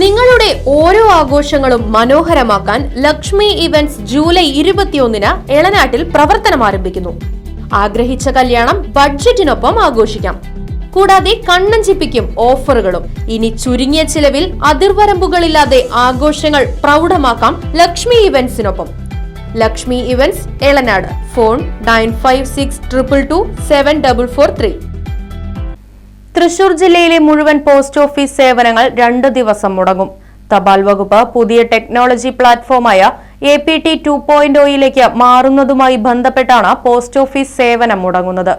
നിങ്ങളുടെ ഓരോ ആഘോഷങ്ങളും മനോഹരമാക്കാൻ ലക്ഷ്മി ഇവന്റ്സ് ജൂലൈ ഇരുപത്തിയൊന്നിന് എളനാട്ടിൽ പ്രവർത്തനം ആരംഭിക്കുന്നു. ആഗ്രഹിച്ച കല്യാണം ബഡ്ജറ്റിനൊപ്പം ആഘോഷിക്കാം. കൂടാതെ കണ്ണഞ്ചിപ്പിക്കും ഓഫറുകളും. ഇനി ചുരുങ്ങിയ ചിലവിൽ അതിർവരമ്പുകളില്ലാതെ ആഘോഷങ്ങൾ പ്രൗഢമാക്കാം Lakshmi ഇവന്റ്സിനൊപ്പം. Lakshmi events Elanad. Phone nine five six triple two seven double four three. Thrissur ജില്ലയിലെ മുഴുവൻ പോസ്റ്റ് ഓഫീസ് സേവനങ്ങൾ രണ്ട് ദിവസം മുടങ്ങും. തപാൽ വകുപ്പ് പുതിയ technology പ്ലാറ്റ്ഫോമായ A P T two point ഒയിലേക്ക് മാറുന്നതുമായി ബന്ധപ്പെട്ടാണ് പോസ്റ്റ് ഓഫീസ് സേവനം മുടങ്ങുന്നത്.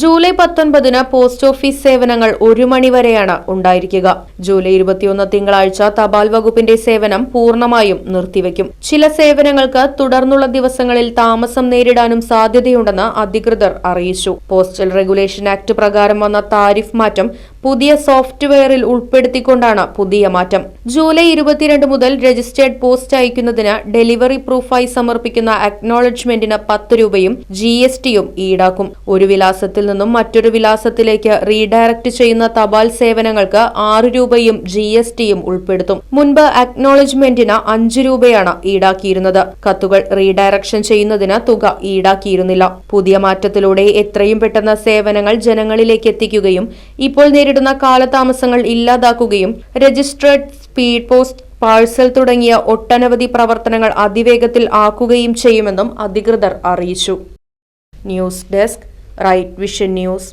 ജൂലൈ പത്തൊൻപതിന് പോസ്റ്റ് ഓഫീസ് സേവനങ്ങൾ ഒരു മണിവരെയാണ് ഉണ്ടായിരിക്കുക. ജൂലൈ ഇരുപത്തിയൊന്ന് തിങ്കളാഴ്ച തപാൽ വകുപ്പിന്റെ സേവനം പൂർണമായും നിർത്തിവെക്കും. ചില സേവനങ്ങൾക്ക് തുടർന്നുള്ള ദിവസങ്ങളിൽ താമസം നേരിടാനും സാധ്യതയുണ്ടെന്ന് അധികൃതർ അറിയിച്ചു. പോസ്റ്റൽ റെഗുലേഷൻ ആക്ട് പ്രകാരം വന്ന താരിഫ് മാറ്റം പുതിയ സോഫ്റ്റ്വെയറിൽ ഉൾപ്പെടുത്തിക്കൊണ്ടാണ് പുതിയ മാറ്റം. ജൂലൈ ഇരുപത്തിരണ്ട് മുതൽ രജിസ്റ്റേർഡ് പോസ്റ്റ് അയക്കുന്നതിന് ഡെലിവറി പ്രൂഫായി സമർപ്പിക്കുന്ന അക്നോളജ്മെന്റിന് പത്ത് രൂപയും ജി എസ് ടിയും ഈടാക്കും. ഒരു വിലാസത്തിൽ നിന്നും മറ്റൊരു വിലാസത്തിലേക്ക് റീഡയറക്ട് ചെയ്യുന്ന തപാൽ സേവനങ്ങൾക്ക് ആറ് രൂപയും ജി എസ് ടിയും ഉൾപ്പെടുത്തും. മുൻപ് അക്നോളജ്മെന്റിന് അഞ്ച് രൂപയാണ് ഈടാക്കിയിരുന്നത്. കത്തുകൾ റീഡയറക്ഷൻ ചെയ്യുന്നതിന് തുക ഈടാക്കിയിരുന്നില്ല. പുതിയ മാറ്റത്തിലൂടെ എത്രയും പെട്ടെന്ന് സേവനങ്ങൾ ജനങ്ങളിലേക്ക് എത്തിക്കുകയും ഇപ്പോൾ നേരിടുന്ന കാലതാമസങ്ങൾ ഇല്ലാതാക്കുകയും രജിസ്ട്രേഡ് സ്പീഡ് പോസ്റ്റ് പാഴ്സൽ തുടങ്ങിയ ഒട്ടനവധി പ്രവർത്തനങ്ങൾ അതിവേഗത്തിൽ ആക്കുകയും ചെയ്യുമെന്നും അധികൃതർ അറിയിച്ചു. News desk right vision news.